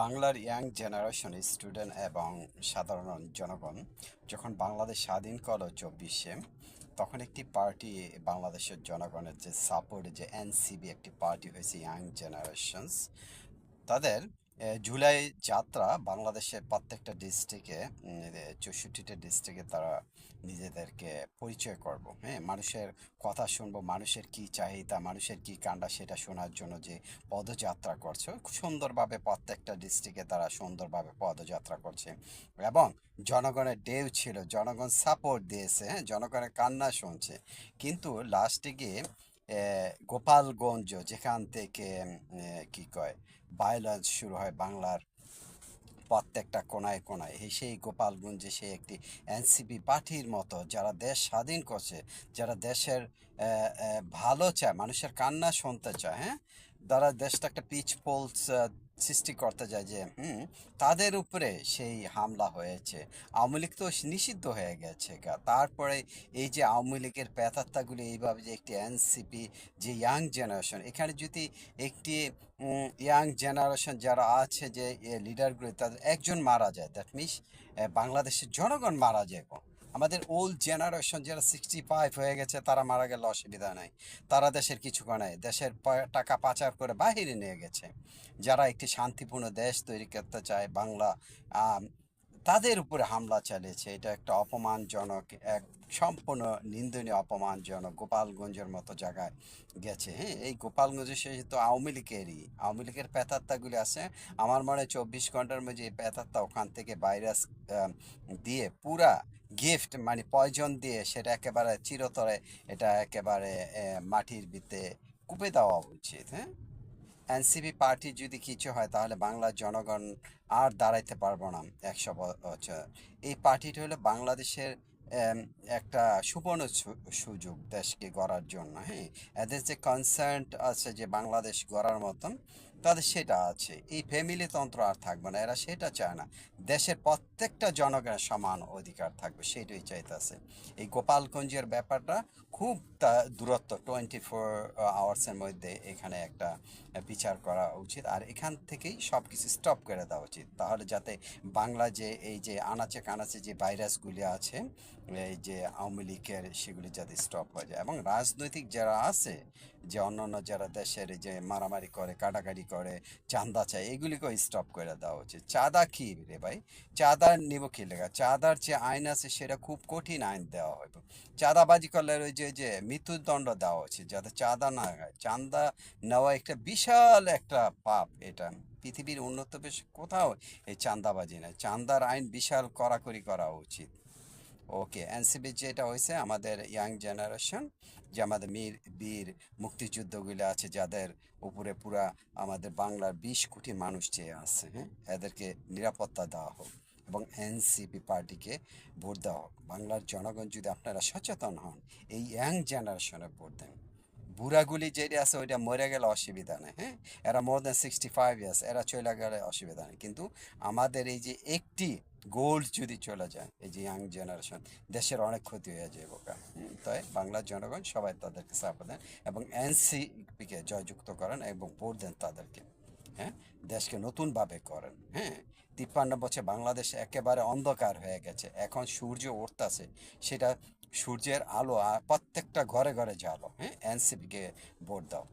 বাংলার young generation student এবং সাধারণ জনগণ যখন বাংলাদেশ স্বাধীন করল চব্বিশে, তখন একটি পার্টি বাংলাদেশের জনগণের যে সাপোর্ট যে এনসিবি একটি পার্টি হয়েছে ইয়াং জেনারেশনস তাদের জুলাই যাত্রা বাংলাদেশের প্রত্যেকটা ডিস্ট্রিক্টে চৌষট্টিটা ডিস্ট্রিক্টে তারা নিজেদেরকে পরিচয় করব হ্যাঁ? মানুষের কথা শুনব, মানুষের কি চাহিদা, মানুষের কি কাণ্ডা সেটা শোনার জন্য যে পদযাত্রা করছে সুন্দরভাবে প্রত্যেকটা ডিস্ট্রিক্টে তারা সুন্দরভাবে পদযাত্রা করছে এবং জনগণের ডেউ ছিল, জনগণ সাপোর্ট দিয়েছে হ্যাঁ? জনগণের কান্না শুনছে। কিন্তু লাস্টে গিয়ে গোপালগঞ্জ, যেখান থেকে কি কয় বায়োলজ শুরু হয় বাংলার প্রত্যেকটা কোনায় কোনায়। এই সেই গোপালগঞ্জে সে একটি এনসিপি পার্টির মতো যারা দেশ স্বাধীন করছে, যারা দেশের ভালো চায়, মানুষের কান্না শুনতে চায় হ্যাঁ? যারা দেশটা একটা পিচ পোলস সৃষ্টি করতে যায় যে, হুম, তাদের উপরে সেই হামলা হয়েছে। আওয়ামী লীগ তো নিষিদ্ধ হয়ে গেছে। তারপরে এই যে আওয়ামী লীগের প্যাথাত্তাগুলি এইভাবে যে একটি এনসিপি যে ইয়াং জেনারেশন এখানে যদি একটি ইয়াং জেনারেশন যারা আছে যে লিডারগুলি তাদের একজন মারা যায়। দ্যাট মিনস বাংলাদেশের জনগণ মারা যাবে আমাদের ওল্ড জেনারেশন যারা সিক্সটি ফাইভ হয়ে গেছে, তারা মারা গেলে অসুবিধা নাই। তারা দেশের কিছু করে দেশের টাকা পাচার করে বাহিরে নিয়ে গেছে। যারা একটি শান্তিপূর্ণ দেশ তৈরি করতে চায়, বাংলা তাদের উপরে হামলা চালিয়েছে। এটা একটা অপমানজনক, এক সম্পূর্ণ নিন্দনীয় অপমানজনক গোপালগঞ্জের মতো জায়গায় গেছে। হ্যাঁ এই গোপালগঞ্জে সেহেতু আওয়ামী লীগেরই। আওয়ামী লীগের প্যাতাত্তাগুলি আছে। আমার মনে হয় চব্বিশ ঘণ্টার মধ্যে এই প্যাতাত্তা ওখান থেকে ভাইরাস দিয়ে পুরা গিফট মানে পয়জন দিয়ে সেটা একেবারে চিরতরে এটা একেবারে মাটির ভিতরে কুপে দেওয়া উচিত। হ্যাঁ? এনসিপি পার্টি যদি কিছু হয়, তাহলে বাংলার জনগণ আর দাঁড়াইতে পারব না একশো বছর। এই পার্টিটি হলো বাংলাদেশের একটা সুবর্ণ সুযোগ দেশকে গড়ার জন্য হ্যাঁ? এদের যে কনসার্ন আছে যে বাংলাদেশ গড়ার মতন তাদের সেটা আছে। এই ফ্যামিলি তন্ত্র আর থাকবে না, এরা সেটা চায় না। দেশের প্রত্যেকটা জনগণের সমান অধিকার থাকবে, সেটাই চাইতেছে। এই গোপালগঞ্জের ব্যাপারটা খুব তা দূরত্ব টোয়েন্টি ফোর আওয়ার্সের মধ্যে এখানে একটা বিচার করা উচিত। আর এখান থেকেই সব কিছু স্টপ করে দেওয়া উচিত। তাহলে যাতে বাংলা যে, এই যে আনাচে কানাচে যে ভাইরাসগুলি আছে, এই যে আওয়ামী লীগের সেগুলি যাতে স্টপ হয়ে যায়। এবং রাজনৈতিক যারা আছে, যে অন্যান্য যারা দেশের যে মারামারি করে, কাটাকাটি করে চাঁদা চায় এগুলিকেও স্টপ করে দেওয়া উচিত। চাঁদা কি রে ভাই? চাঁদা নিব কি লেখা চাঁদার যে আইন আছে, সেটা খুব কঠিন আইন দেওয়া হবে চাঁদাবাজি করলে ওই যে যে মৃত্যুদণ্ড দেওয়া উচিত, যাতে চাঁদা না হয়। চাঁদা নেওয়া একটা বিশাল একটা পাপ এটা। পৃথিবীর উন্নত বেশ কোথাও এই চাঁদাবাজি নাই। চাঁদার আইন বিশাল কড়াকড়ি করা উচিত। ওকে এনসিবি যেটা হয়েছে আমাদের ইয়াং জেনারেশন যে আমাদের মীর, বীর মুক্তিযুদ্ধগুলো আছে, যাদের উপরে পুরা আমাদের বাংলার বিশ কোটি মানুষ চেয়ে আছে হ্যাঁ? এদেরকে নিরাপত্তা দেওয়া হোক এবং এনসিপি পার্টিকে ভোট দেওয়া হোক। বাংলার জনগণ যদি আপনারা সচেতন হন, এই ইয়াং জেনারেশনে ভোট দেন। বুড়াগুলি যেটা আছে, ওইটা মরে গেলে অসুবিধা নেই হ্যাঁ? এরা more than sixty five years এরা চলে গেলে অসুবিধা নেই। কিন্তু আমাদের এই যে একটি গোল্ড যদি চলে যায়, এই যে ইয়াং জেনারেশন দেশের অনেক ক্ষতি হয়ে যায় বোকা। তাই বাংলার জনগণ সবাই তাদেরকে সাপোর্ট দেন এবং এনসিপিকে জয়যুক্ত করেন এবং ভোট দেন তাদেরকে। হ্যাঁ দেশকে নতুনভাবে করেন। হ্যাঁ তিপ্পান্ন বছর বাংলাদেশ একেবারে অন্ধকার হয়ে গেছে। এখন সূর্য উঠতেছে, সেটা সূর্যের আলো প্রত্যেকটা ঘরে ঘরে জ্বালো। হ্যাঁ এনসিপিকে ভোট দাও।